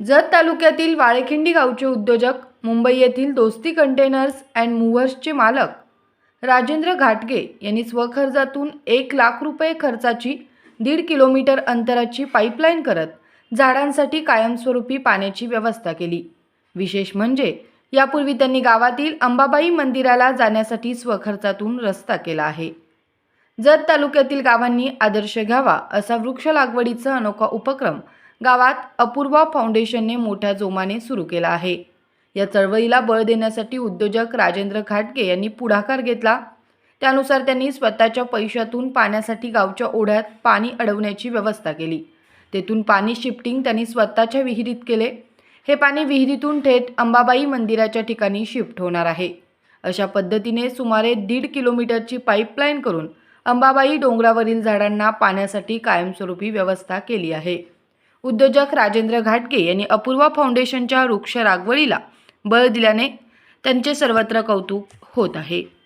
जत तालुक्यातील वाळेखिंडी गावचे उद्योजक मुंबई येथील दोस्ती कंटेनर्स अँड मूव्हर्सचे मालक राजेंद्र घाटगे यांनी स्वखर्जातून एक लाख रुपये खर्चाची दीड किलोमीटर अंतराची पाईपलाईन करत झाडांसाठी कायमस्वरूपी पाण्याची व्यवस्था केली. विशेष म्हणजे यापूर्वी त्यांनी गावातील अंबाबाई मंदिराला जाण्यासाठी स्वखर्चातून रस्ता केला आहे. जत तालुक्यातील गावांनी आदर्श घ्यावा असा वृक्ष लागवडीचा अनोखा उपक्रम गावात अपूर्वा फाउंडेशनने मोठ्या जोमाने सुरू केला आहे. या चळवळीला बळ देण्यासाठी उद्योजक राजेंद्र घाटगे यांनी पुढाकार घेतला. त्यानुसार त्यांनी स्वतःच्या पैशातून पाण्यासाठी गावच्या ओढ्यात पाणी अडवण्याची व्यवस्था केली. तेथून पाणी शिफ्टिंग त्यांनी स्वतःच्या विहिरीत केले. हे पाणी विहिरीतून थेट अंबाबाई मंदिराच्या ठिकाणी शिफ्ट होणार आहे. अशा पद्धतीने सुमारे दीड किलोमीटरची पाईपलाईन करून अंबाबाई डोंगरावरील झाडांना पाण्यासाठी कायमस्वरूपी व्यवस्था केली आहे. उद्योजक राजेंद्र घाटगे यांनी अपूर्वा फाउंडेशनच्या वृक्ष लागवडीला बळ दिल्याने त्यांचे सर्वत्र कौतुक होत आहे.